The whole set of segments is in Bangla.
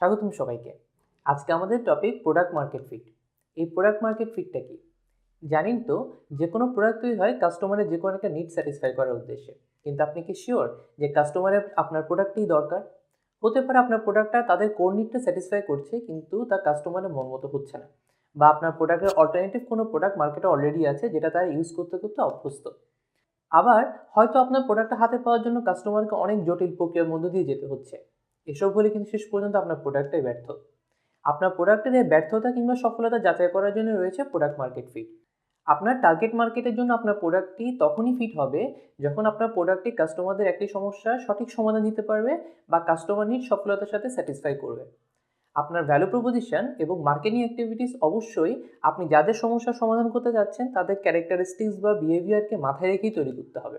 স্বাগতম সবাইকে। আজকে আমাদের টপিক প্রোডাক্ট মার্কেট ফিট এই প্রোডাক্ট মার্কেট ফিটটা কি? জানেন তো যে কোনো প্রোডাক্ট তৈরি হয় কাস্টমারের যে কোনো একটা নিড স্যাটিসফাই করার উদ্দেশ্যে। কিন্তু আপনি কি শিওর যে কাস্টমারের আপনার প্রোডাক্টই দরকার? হতে পারে আপনার প্রোডাক্টটা তাদের কোর নিডটা স্যাটিসফাই করছে, কিন্তু তা কাস্টমারের মন মতো হচ্ছে না। বা আপনার প্রোডাক্টের অল্টারনেটিভ কোনো প্রোডাক্ট মার্কেটে অলরেডি আছে, যেটা তারা ইউজ করতে করতে অভ্যস্ত। আবার হয়তো আপনার প্রোডাক্টটা হাতে পাওয়ার জন্য কাস্টমারকে অনেক জটিল প্রক্রিয়ার মধ্য দিয়ে যেতে হচ্ছে। এসব হলে কিন্তু শেষ পর্যন্ত আপনার প্রোডাক্টটাই ব্যর্থ। আপনার প্রোডাক্টের ব্যর্থতা কিংবা সফলতা যাচাই করার জন্য রয়েছে প্রোডাক্ট মার্কেট ফিট আপনার টার্গেট মার্কেটের জন্য আপনার প্রোডাক্টটি তখনই ফিট হবে যখন আপনার প্রোডাক্টটি কাস্টমারদের একটি সমস্যার সঠিক সমাধান দিতে পারবে বা কাস্টমার নিড সফলতার সাথে স্যাটিসফাই করবে। আপনার ভ্যালু প্রপোজিশন এবং মার্কেটিং অ্যাক্টিভিটিস অবশ্যই আপনি যাদের সমস্যার সমাধান করতে যাচ্ছেন তাদের ক্যারেক্টারিস্টিক্স বা বিহেভিয়ারকে মাথায় রেখেই তৈরি করতে হবে।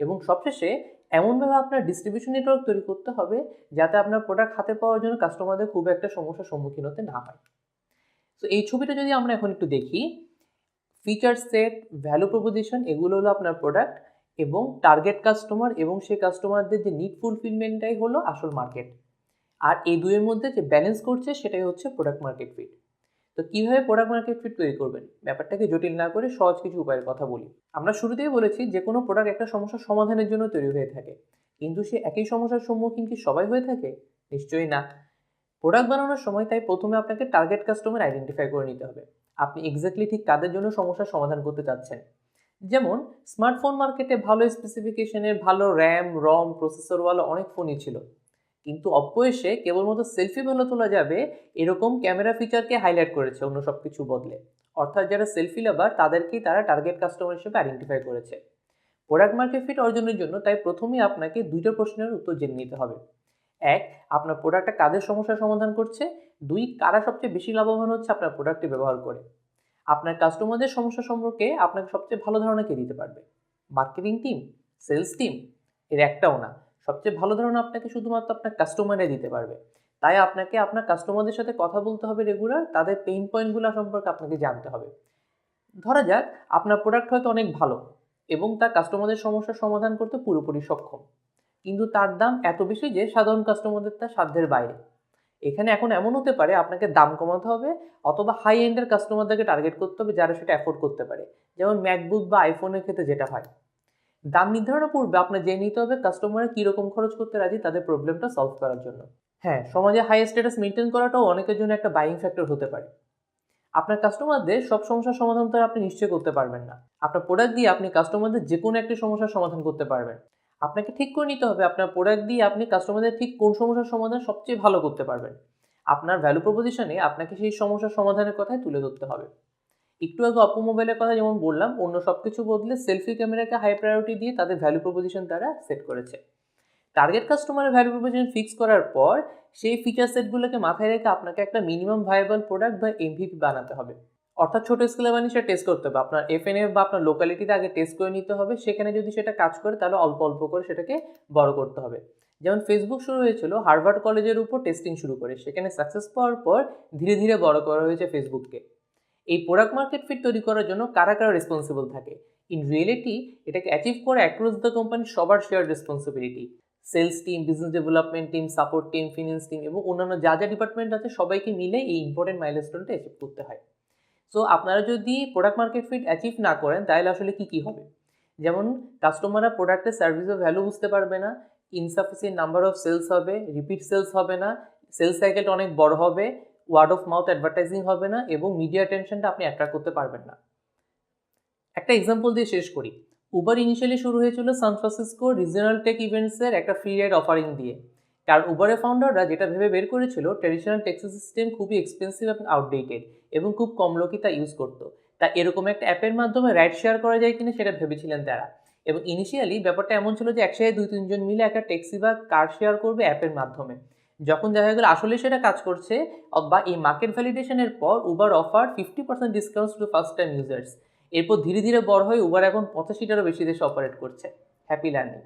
এবং সবশেষে এমনভাবে আপনার ডিস্ট্রিবিউশন নেটওয়ার্ক তৈরি করতে হবে যাতে আপনার প্রোডাক্ট হাতে পাওয়ার জন্য কাস্টমারদের খুব একটা সমস্যার সম্মুখীন হতে না হয়। তো এই ছবিটা যদি আমরা এখন একটু দেখি ফিচার সেট ভ্যালু প্রপোজিশন এগুলো হলো আপনার প্রোডাক্ট এবং টার্গেট কাস্টমার এবং সেই কাস্টমারদের যে নিড ফুলফিলমেন্টটাই হলো আসল মার্কেট আর এই দুইয়ের মধ্যে যে ব্যালেন্স করছে সেটাই হচ্ছে প্রোডাক্ট মার্কেট ফিট তো কীভাবে প্রোডাক্ট মার্কেট ফিট তৈরি করবেন? ব্যাপারটাকে জটিল না করে সহজ কিছু উপায়ের কথা বলি। আমরা শুরুতেই বলেছি যে, কোনো প্রোডাক্ট একটা সমস্যার সমাধানের জন্য তৈরি হয়ে থাকে। কিন্তু সে একই সমস্যার সম্মুখীন কি সবাই হয়ে থাকে? নিশ্চয়ই না। প্রোডাক্ট বানানোর সময় তাই প্রথমে আপনাকে টার্গেট কাস্টমার আইডেন্টিফাই করে নিতে হবে। আপনি এক্স্যাক্টলি ঠিক কাদের জন্য সমস্যার সমাধান করতে চাচ্ছেন? যেমন স্মার্টফোন মার্কেটে ভালো স্পেসিফিকেশনের ভালো র্যাম রম প্রসেসরওয়ালা অনেক ফোনই ছিল। কিন্তু অপ্পো এসে কেবলমাত্র সেলফি ভালো তোলা যাবে, এরকম ক্যামেরা ফিচারকে হাইলাইট করেছে অন্য সব কিছু বদলে। অর্থাৎ যারা সেলফি লাভার তাদেরকেই তারা টার্গেট কাস্টমার হিসেবে আইডেন্টিফাই করেছে। প্রোডাক্ট মার্কেট ফিট অর্জনের জন্য তাই প্রথমেই আপনাকে দুইটা প্রশ্নের উত্তর জেনে নিতে হবে। এক, আপনার প্রোডাক্টটা কাদের সমস্যার সমাধান করছে? দুই, কারা সবচেয়ে বেশি লাভবান হচ্ছে আপনার প্রোডাক্টটি ব্যবহার করে? আপনার কাস্টমারদের সমস্যা সম্পর্কে আপনাকে সবচেয়ে ভালো ধারণা কে দিতে পারবে? মার্কেটিং টিম সেলস টিম এর একটাও না। সবচেয়ে ভালো ধারণা আপনাকে শুধুমাত্র আপনার কাস্টমারে দিতে পারবে। তাই আপনাকে আপনার কাস্টমারদের সাথে কথা বলতে হবে রেগুলার তাদের পেইন পয়েন্টগুলো সম্পর্কে আপনাকে জানতে হবে। ধরা যাক, আপনার প্রোডাক্ট হয়তো অনেক ভালো এবং তা কাস্টমারদের সমস্যার সমাধান করতে পুরোপুরি সক্ষম। কিন্তু তার দাম এত বেশি যে সাধারণ কাস্টমারদের তার সাধ্যের বাইরে। এখানে এখন এমন হতে পারে আপনাকে দাম কমাতে হবে অথবা হাই এন্ডের কাস্টমারদেরকে টার্গেট করতে হবে যারা সেটা অ্যাফোর্ড করতে পারে। যেমন ম্যাকবুক বা আইফোনের ক্ষেত্রে যেটা হয়। দাম নির্ধারণের পূর্বে আপনার জেনে নিতে হবে কাস্টমাররা কীরকম খরচ করতে রাজি তাদের প্রবলেমটা সলভ করার জন্য। হ্যাঁ সমাজে হাই স্ট্যাটাস মেনটেন করাটাও অনেকের জন্য একটা বাইং ফ্যাক্টর হতে পারে। আপনার কাস্টমারদের সব সমস্যার সমাধান তো আপনি নিশ্চয়ই করতে পারবেন না। আপনার প্রোডাক্ট দিয়ে আপনি কাস্টমারদের যে কোনো একটি সমস্যার সমাধান করতে পারবেন। আপনাকে ঠিক করে নিতে হবে আপনার প্রোডাক্ট দিয়ে আপনি কাস্টমারদের ঠিক কোন সমস্যার সমাধান সবচেয়ে ভালো করতে পারবেন। আপনার ভ্যালু প্রপোজিশনে আপনাকে সেই সমস্যার সমাধানের কথাই তুলে ধরতে হবে। একটু আগে অপো মোবাইলের কথা যেমন বললাম, অন্য সব কিছু বদলে সেলফি ক্যামেরাকে হাই প্রায়োরিটি দিয়ে তাদের ভ্যালু প্রপোজিশন তারা সেট করেছে। টার্গেট কাস্টমারের ভ্যালু প্রপোজিশন ফিক্স করার পর, সেই ফিচার সেটগুলোকে মাথায় রেখে আপনাকে একটা মিনিমাম ভাইয়েবল প্রোডাক্ট বা এমভিপি বানাতে হবে। অর্থাৎ ছোটো স্কেলে বানিয়ে সেটা টেস্ট করতে হবে। আপনার এফএনএফ বা আপনার লোকালিটিতে আগে টেস্ট করে নিতে হবে। সেখানে যদি সেটা কাজ করে, তাহলে অল্প অল্প করে সেটাকে বড় করতে হবে। যেমন ফেসবুক শুরু হয়েছিল হার্ভার্ড কলেজের উপর টেস্টিং শুরু করে। সেখানে সাকসেস পাওয়ার পর ধীরে ধীরে বড় করা হয়েছে ফেসবুককে এই প্রোডাক্ট মার্কেট ফিট তৈরি করার জন্য কারা কারা রেসপন্সিবল থাকে? ইন রিয়েলিটি এটাকে অ্যাচিভ করে অ্যাক্রস দ্য কোম্পানি সবার share responsibility sales team business development team support team finance team এবং অন্যান্য যা যা ডিপার্টমেন্ট আছে সবাইকে মিলে এই ইম্পর্টেন্ট মাইলস্টোনটা অ্যাচিভ করতে হয়। সো আপনারা যদি প্রোডাক্ট মার্কেট ফিট অ্যাচিভ না করেন, তাহলে আসলে কী কী হবে? যেমন কাস্টমাররা প্রোডাক্টের সার্ভিসের ভ্যালু বুঝতে পারবে না ইনসাফিসিয়েন্ট নাম্বার অফ সেলস হবে রিপিট সেলস হবে না সেলস সাইকেলটা অনেক বড় হবে ওয়ার্ড অফ মাউথ অ্যাডভার্টাইজিং হবে না এবং মিডিয়া টেনশনটা আপনি অ্যাট্রাক্ট করতে পারবেন না। একটা এক্সাম্পল দিয়ে শেষ করি। উবার ইনিশিয়ালি শুরু হয়েছিল সান ফ্রান্সিসকো রিজনাল টেক ইভেন্টসের একটা ফ্রি রাইড অফারিং দিয়ে। কারণ উবারের ফাউন্ডাররা যেটা ভেবে বের করেছিল ট্র্যাডিশনাল ট্যাক্সি সিস্টেম খুবই এক্সপেন্সিভ এবং আউটডেটেড এবং খুব কম লোকই তা ইউজ করতো। তা এরকম একটা অ্যাপের মাধ্যমে রাইড শেয়ার করা যায় কিনা সেটা ভেবেছিলেন তারা। এবং ইনিশিয়ালি ব্যাপারটা এমন ছিল যে একসাথে দুই তিনজন মিলে একটা ট্যাক্সি বা কার শেয়ার করবে অ্যাপের মাধ্যমে। যখন দেখা গেলো আসলে সেটা কাজ করছে বা এই মার্কেট ভ্যালিডেশনের পর Uber offer fifty percent discount to first time users এরপর ধীরে ধীরে বড় হয়ে উবার এখন পঁচাশিটারও বেশি দেশে অপারেট করছে। Happy landing